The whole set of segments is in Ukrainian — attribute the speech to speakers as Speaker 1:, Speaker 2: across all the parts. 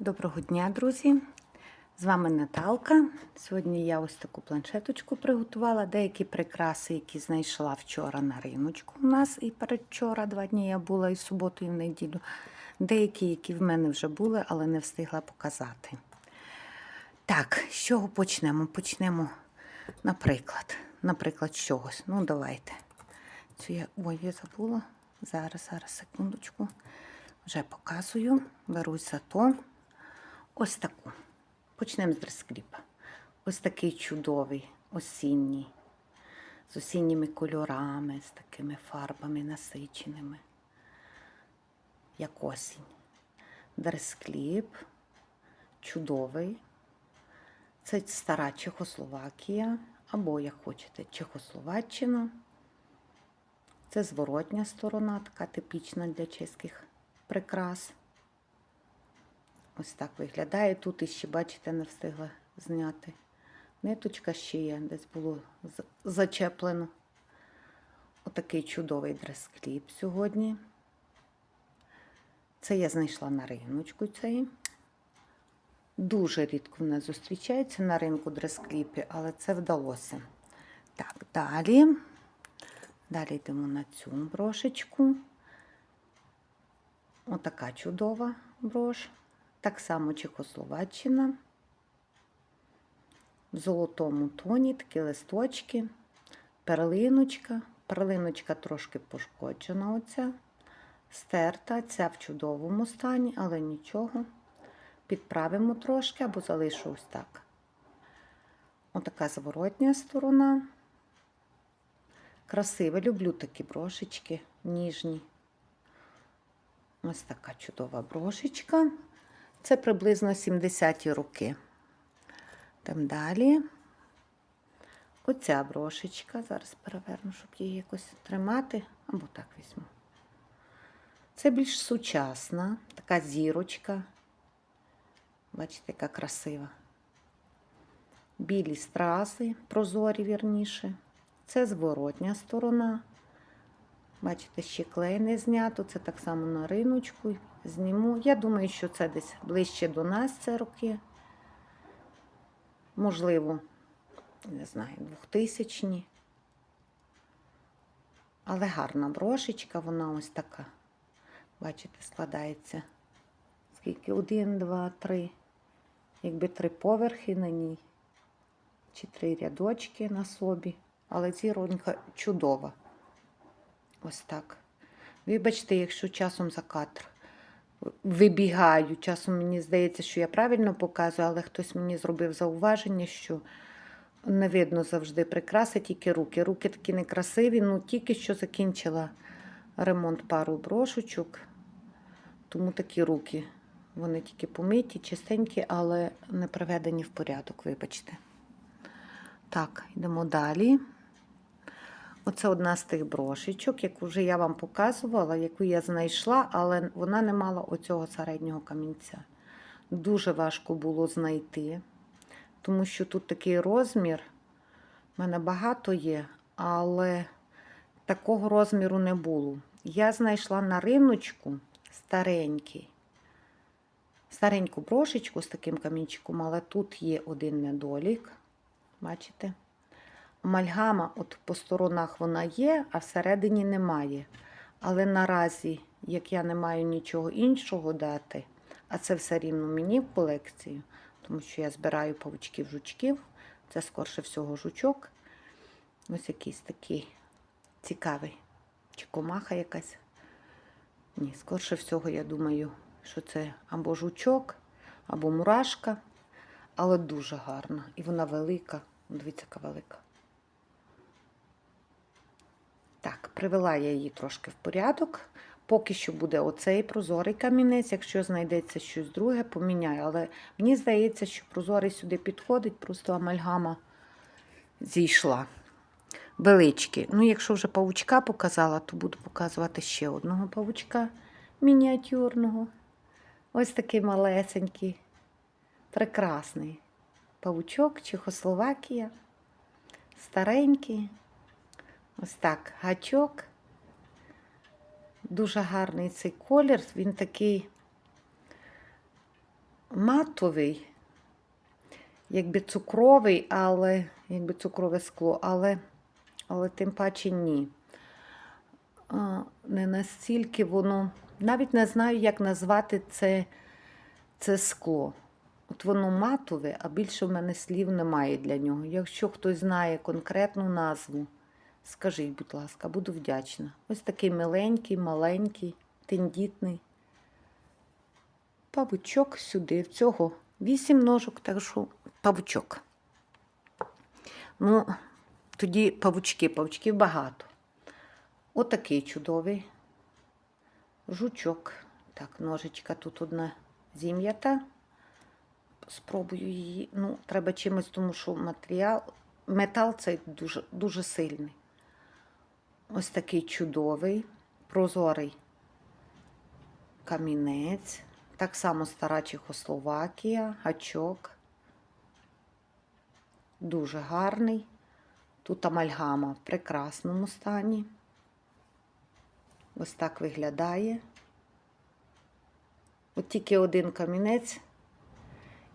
Speaker 1: Доброго дня, друзі! З вами Наталка. Сьогодні я ось таку планшеточку приготувала. Деякі прикраси, які знайшла вчора на риночку у нас і передвчора, два дні я була і в суботу, і в неділю. Деякі, які в мене вже були, але не встигла показати. Так, з чого почнемо? Почнемо, наприклад, наприклад, з чогось. Ну, давайте. Цю я... Ой, я забула. Зараз, зараз, секундочку. Вже показую. Берусь за то. Ось таку. Почнемо з дрескліпа. Ось такий чудовий, осінній, з осінніми кольорами, з такими фарбами насиченими, як осінь. Дрескліп чудовий. Це стара Чехословакія, або, як хочете, Чехословаччина. Це зворотня сторона, така типічна для чеських прикрас. Ось так виглядає. Тут іще, бачите, не встигла зняти. Ниточка ще є, десь було зачеплено. Отакий чудовий дрес-кліп сьогодні. Це я знайшла на риночку цей. Дуже рідко в нас зустрічається на ринку дрес-кліпи, але це вдалося. Так, далі. Далі йдемо на цю брошечку. Отака чудова брош. Так само Чехословаччина. В золотому тоні такі листочки, перлиночка. Перлиночка трошки пошкоджена оця. Стерта, ця в чудовому стані, але нічого. Підправимо трошки або залишу ось так. Отака зворотня сторона. Красива. Люблю такі брошечки, ніжні. Ось така чудова брошечка. Це приблизно 70-ті роки. Там далі. Оця брошечка. Зараз переверну, щоб її якось тримати. Або так візьму. Це більш сучасна, така зірочка. Бачите, яка красива. Білі стрази, прозорі вірніше. Це зворотня сторона. Бачите, ще клей не знято, це так само на риночку. Зніму. Я думаю, що це десь ближче до нас це роки. Можливо, не знаю, 2000-ні. Але гарна брошечка, вона ось така. Бачите, складається. Скільки? Один, два, три. Якби три поверхи на ній. Чи три рядочки на собі. Але зіронька чудова. Ось так. Вибачте, якщо часом за кадр вибігаю. Часом мені здається, що я правильно показую, але хтось мені зробив зауваження, що не видно завжди прикраси, тільки руки. Руки такі некрасиві, ну тільки що закінчила ремонт пару брошечок, тому такі руки. Вони тільки помиті, чистенькі, але не приведені в порядок, вибачте. Так, йдемо далі. Оце одна з тих брошечок, яку вже я вам показувала, яку я знайшла, але вона не мала оцього середнього камінця. Дуже важко було знайти, тому що тут такий розмір. в мене багато є, але такого розміру не було. Я знайшла на риночку старенький. Стареньку брошечку з таким камінчиком, але тут є один недолік. Бачите? Амальгама от по сторонах вона є, а всередині немає. Але наразі, як я не маю нічого іншого дати, а це все рівно мені в колекцію, тому що я збираю павучків-жучків, це скорше всього жучок. Ось якийсь такий цікавий. Чи комаха якась. Ні, скорше всього, я думаю, що це або жучок, або мурашка, але дуже гарна. І вона велика. Дивіться, яка велика. Так, привела я її трошки в порядок. Поки що буде оцей прозорий камінець. Якщо знайдеться щось друге, поміняю. Але мені здається, що прозорий сюди підходить, просто амальгама зійшла. Величкі. Ну, якщо вже павучка показала, то буду показувати ще одного павучка мініатюрного. Ось такий малесенький, прекрасний павучок, Чехословакія, старенький. Ось так, гачок. Дуже гарний цей колір. Він такий матовий, якби цукровий, але якби цукрове скло, але, але тим паче ні. Не настільки воно, навіть не знаю, як назвати це, це скло. От воно матове, а більше в мене слів немає для нього. Якщо хтось знає конкретну назву, скажіть, будь ласка, буду вдячна. Ось такий миленький, маленький, тендітний павучок сюди. В цього вісім ножок, так що павучок. Ну, тоді павучки, павучків багато. Отакий чудовий жучок. Так, ножичка тут одна зім'ята. Спробую її. Ну, треба чимось, тому що матеріал, метал цей дуже, дуже сильний. Ось такий чудовий, прозорий камінець. Так само стара Чехословакія, гачок. Дуже гарний. Тут амальгама в прекрасному стані. Ось так виглядає. От тільки один камінець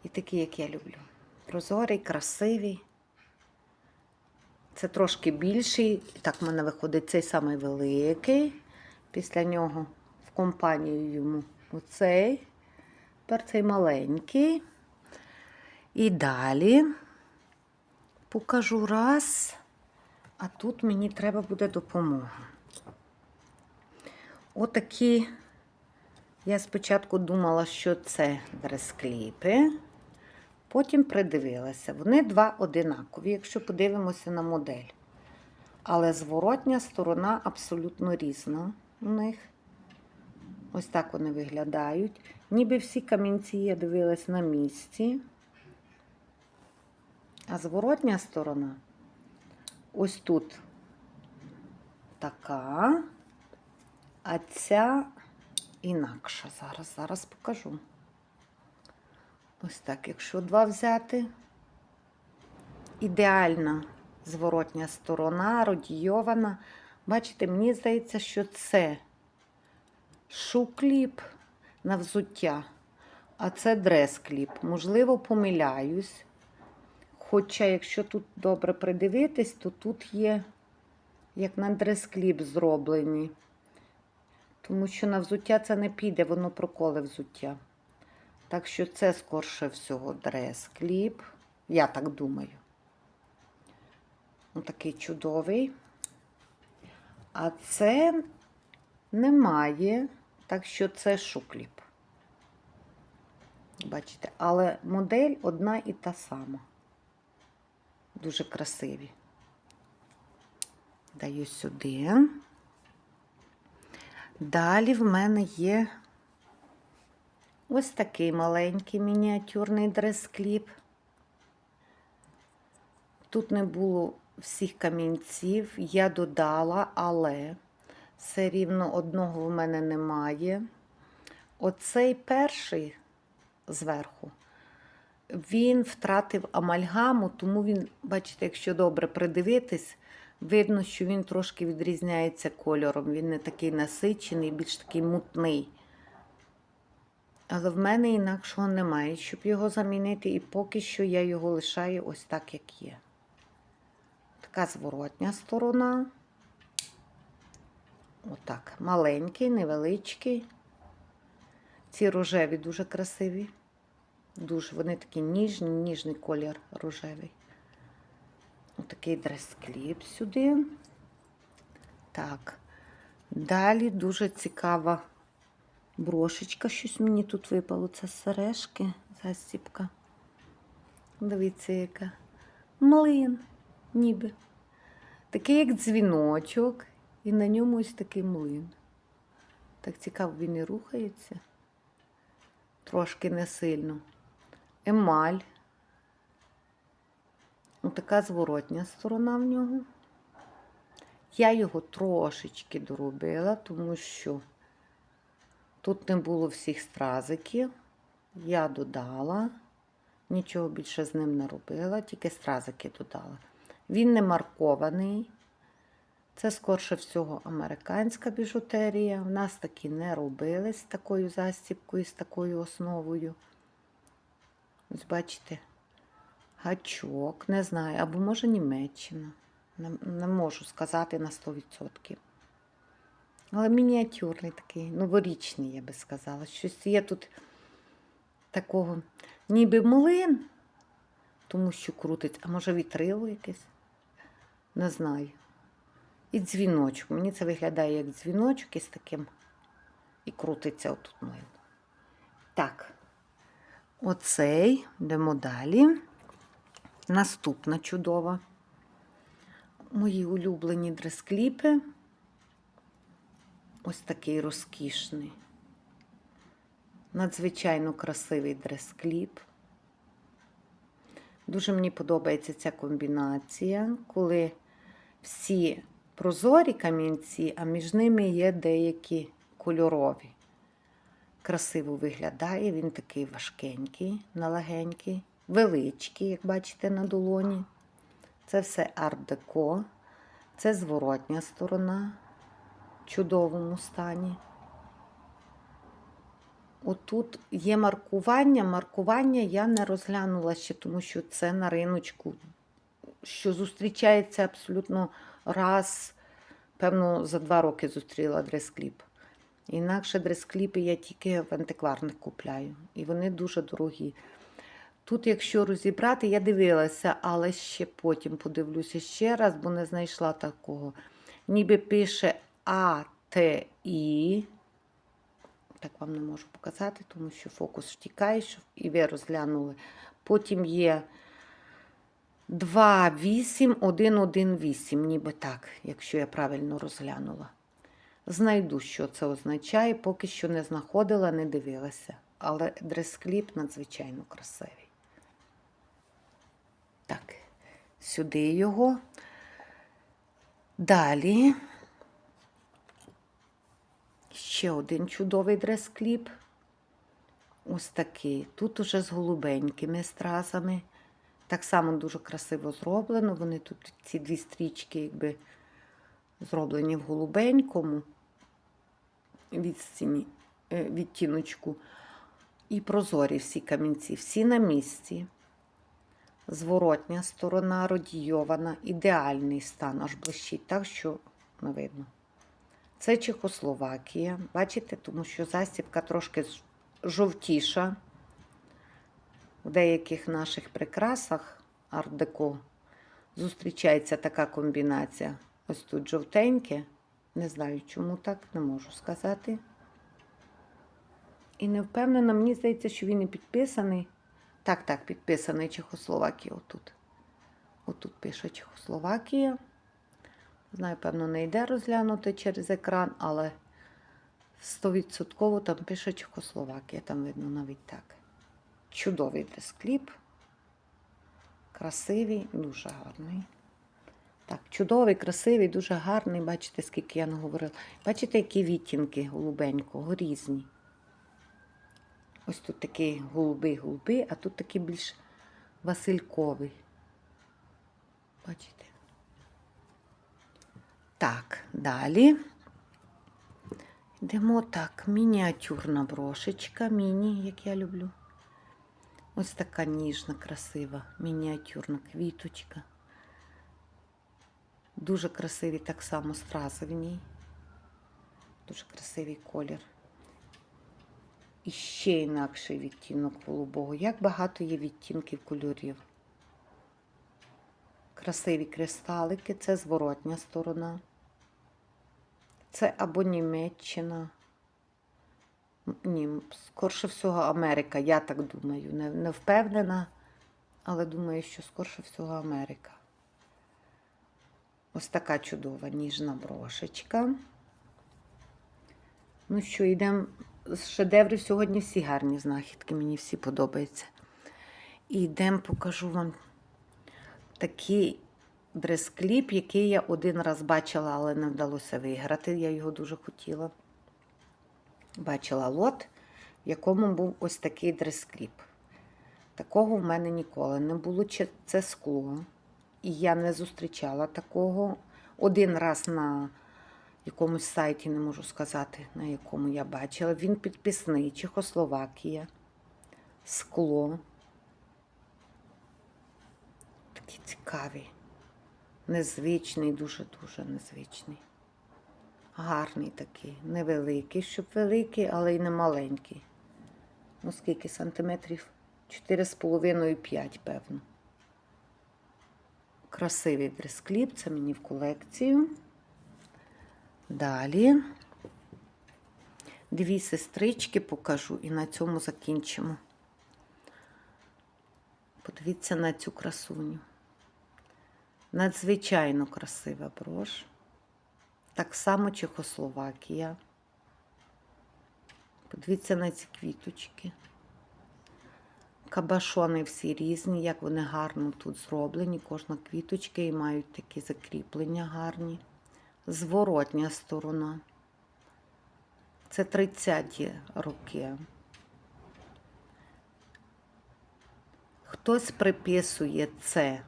Speaker 1: і такий, як я люблю. Прозорий, красивий. Це трошки більший. Так, в мене виходить цей самий великий. Після нього в компанію йому оцей. Тепер цей маленький. І далі покажу раз, а тут мені треба буде допомога. Отакі, я спочатку думала, що це дрескліпи, потім придивилася. Вони два одинакові, якщо подивимося на модель. Але зворотня сторона абсолютно різна у них. Ось так вони виглядають. Ніби всі камінці я дивилась на місці. А зворотня сторона ось тут така, а ця інакша. Зараз, зараз покажу. Ось так, якщо два взяти, ідеальна зворотня сторона, родійована. Бачите, мені здається, що це шукліп на взуття, а це дрес-кліп. Можливо, помиляюсь. Хоча, якщо тут добре придивитись, то тут є, як на дрес-кліп зроблені. Тому що на взуття це не піде, воно проколе взуття. Так що це, скорше всього, дрес-кліп. Я так думаю. Ось такий чудовий. А це немає, так що це шукліп. Бачите, але модель одна і та сама. Дуже красиві. Даю сюди. Далі в мене є ось такий маленький мініатюрний дрес-кліп. Тут не було всіх камінців, я додала, але все рівно одного в мене немає. Оцей перший зверху, він втратив амальгаму, тому він, бачите, якщо добре придивитись, видно, що він трошки відрізняється кольором. Він не такий насичений, більш такий мутний. Але в мене інакшого немає, щоб його замінити, і поки що я його лишаю ось так, як є. Така зворотня сторона. Отак. Маленький, невеличкий. Ці рожеві дуже красиві. Дуже вони такі ніжні, ніжний колір рожевий. Отакий дрес-кліп сюди. Так. Далі дуже цікава брошечка. Щось мені тут випало. Це сережки, застіпка. Дивіться, яка. Млин, ніби. Такий, як дзвіночок. І на ньому ось такий млин. Так цікаво, він і рухається. Трошки не сильно. Емаль. Ось така зворотня сторона в нього. Я його трошечки доробила, тому що тут не було всіх стразиків. Я додала, нічого більше з ним не робила, тільки стразики додала. Він не маркований. Це, скорше всього, американська біжутерія. У нас такі не робили з такою застіпкою, з такою основою. Ось бачите, гачок, не знаю, або може Німеччина. Не, не можу сказати на 100%. Але мініатюрний такий, новорічний, я би сказала. Щось є тут такого, ніби млин, тому що крутить, а може вітрило якесь? Не знаю. І дзвіночок. Мені це виглядає як дзвіночок із таким. І крутиться отут млин. Так, оцей, йдемо далі. Наступна чудова. Мої улюблені дрес-кліпи. Ось такий розкішний. Надзвичайно красивий дрес-кліп. Дуже мені подобається ця комбінація, коли всі прозорі камінці, а між ними є деякі кольорові. Красиво виглядає, він такий важкенький, налегенький, величкий, як бачите на долоні. Це все арт-деко, це зворотня сторона чудовому стані. Отут є маркування. Маркування я не розглянула ще, тому що це на риночку, що зустрічається абсолютно раз, певно, за два роки зустріла дрес-кліп. Інакше дрес-кліпи я тільки в антикварних купляю, і вони дуже дорогі. Тут, якщо розібрати, я дивилася, але ще потім подивлюся ще раз, бо не знайшла такого. Ніби пише АТІ. Так вам не можу показати, тому що фокус втікає, щоб і ви розглянули. Потім є 28118, ніби так, якщо я правильно розглянула. Знайду, що це означає, поки що не знаходила, не дивилася. Але дрес-кліп надзвичайно красивий. Так, сюди його. Далі. Ще один чудовий дрес-кліп. Ось такий. Тут уже з голубенькими стразами. Так само дуже красиво зроблено. Вони тут ці дві стрічки, якби зроблені в голубенькому відстіні, е, відтіночку. І прозорі всі камінці, всі на місці. Зворотня сторона радійована, ідеальний стан, аж блищить так, що не видно. Це Чехословакія. Бачите, тому що застібка трошки жовтіша. В деяких наших прикрасах арт-деко зустрічається така комбінація. Ось тут жовтеньке. Не знаю, чому так, не можу сказати. І не впевнена, мені здається, що він і підписаний. Так, так, підписаний Чехословакія отут. Отут пише Чехословакія. Знаю, певно, не йде розглянути через екран, але 100% там пише Чехословакія, там видно навіть так. Чудовий дрес-кліп. Красивий, дуже гарний. Так, чудовий, красивий, дуже гарний. Бачите, скільки я наговорила. Бачите, які відтінки голубенького, різні. Ось тут такий голубий-голубий, а тут такий більш васильковий. Бачите? Так, далі. Йдемо так, мініатюрна брошечка, міні, як я люблю. Ось така ніжна, красива, мініатюрна квіточка. Дуже красиві так само стрази в ній. Дуже красивий колір. І ще інакший відтінок голубого. Як багато є відтінків кольорів. Красиві кристалики, це зворотня сторона. Це або Німеччина. Ні, скорше всього Америка, я так думаю. Не, не впевнена, але думаю, що скорше всього Америка. Ось така чудова ніжна брошечка. Ну що, йдемо з шедеврів сьогодні всі гарні знахідки, мені всі подобаються. І йдемо, покажу вам такий дрес-кліп, який я один раз бачила, але не вдалося виграти. Я його дуже хотіла. Бачила лот, в якому був ось такий дрес-кліп. Такого в мене ніколи не було. Чи Це скло. І я не зустрічала такого. Один раз на якомусь сайті, не можу сказати, на якому я бачила. Він підписний, Чехословакія, скло. Цікавий. Незвичний, дуже-дуже незвичний. Гарний такий, невеликий, щоб великий, але й не маленький. Ну, скільки сантиметрів? 4,5-5, певно. Красивий дрескліп, це мені в колекцію. Далі дві сестрички покажу і на цьому закінчимо. Подивіться на цю красуню. Надзвичайно красива брош. Так само Чехословакія. Подивіться на ці квіточки. Кабашони всі різні, як вони гарно тут зроблені. Кожна квіточка і мають такі закріплення гарні. Зворотня сторона. Це 30-ті роки. Хтось приписує це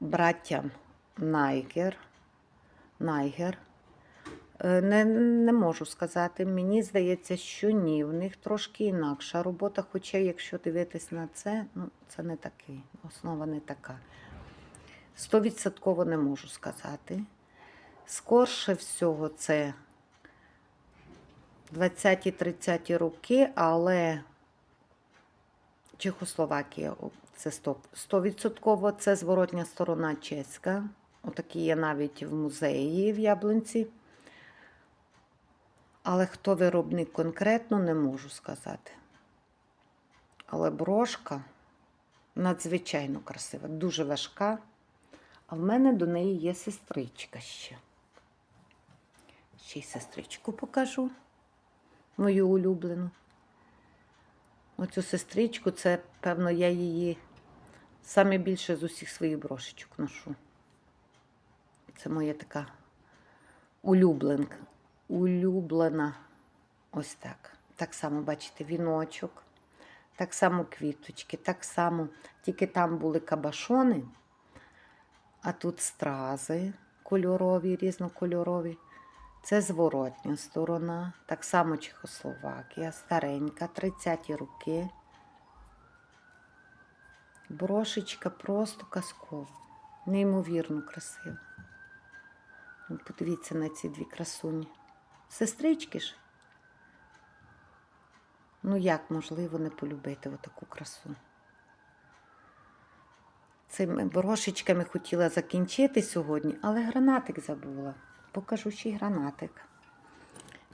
Speaker 1: браттям Найгер. Найгер. Е, Не, не можу сказати. Мені здається, що ні. В них трошки інакша робота. Хоча, якщо дивитись на це, ну, це не такий. Основа не така. Стовідсотково не можу сказати. Скорше всього, це 20-30 роки, але Чехословакія це 100%. 100% це зворотня сторона чеська. Отакі є навіть в музеї в Яблунці. Але хто виробник конкретно, не можу сказати. Але брошка надзвичайно красива, дуже важка. А в мене до неї є сестричка ще. Ще й сестричку покажу, мою улюблену. Оцю сестричку, це, певно, я її саме більше з усіх своїх брошечок ношу. Це моя така улюбленка. Улюблена. Ось так. Так само, бачите, віночок, так само квіточки, так само, тільки там були кабашони, а тут стрази кольорові, різнокольорові. Це зворотня сторона, так само Чехословакія, старенька, 30-ті роки. Брошечка просто казкова, неймовірно красива. Ну, Подивіться на ці дві красуні. Сестрички ж. Ну, як можливо не полюбити отаку красу? Цими брошечками хотіла закінчити сьогодні, але гранатик забула. Покажу ще й гранатик.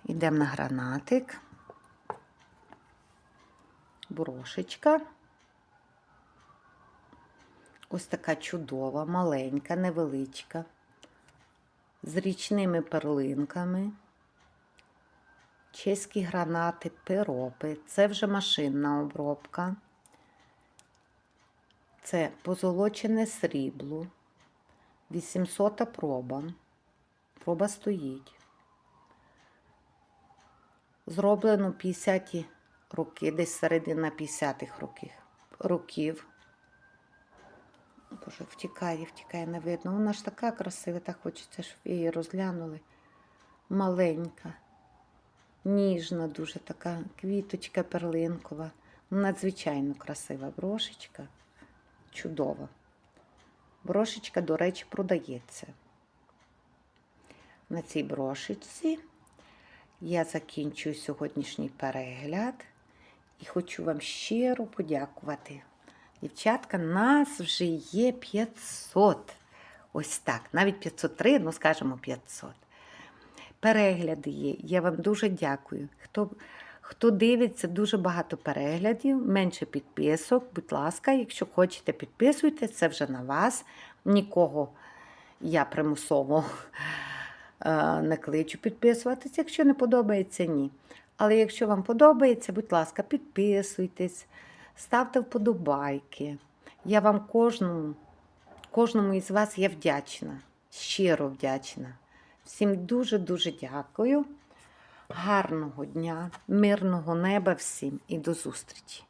Speaker 1: Йдемо на гранатик. Брошечка. Ось така чудова, маленька, невеличка, з річними перлинками. Чеські гранати, пиропи. Це вже машинна обробка. Це позолочене срібло. 800 проба. Проба стоїть. Зроблено 50-ті роки, десь середина 50-х років. Боже, втікає, втікає, не видно. Вона ж така красива, так хочеться, щоб її розглянули. Маленька, ніжна, дуже така квіточка перлинкова. Надзвичайно красива брошечка. Чудова. Брошечка, до речі, продається. На цій брошечці я закінчую сьогоднішній перегляд і хочу вам щиро подякувати. Дівчатка, нас вже є 500. Ось так, навіть 503, ну скажімо 500. Перегляди є. Я вам дуже дякую. Хто, хто дивиться, дуже багато переглядів, менше підписок. Будь ласка, якщо хочете, підписуйтесь, це вже на вас. Нікого я примусово е, не кличу підписуватись. Якщо не подобається, ні. Але якщо вам подобається, будь ласка, підписуйтесь, ставте вподобайки. Я вам кожному, кожному із вас я вдячна, щиро вдячна. Всім дуже-дуже дякую. Гарного дня, мирного неба всім і до зустрічі!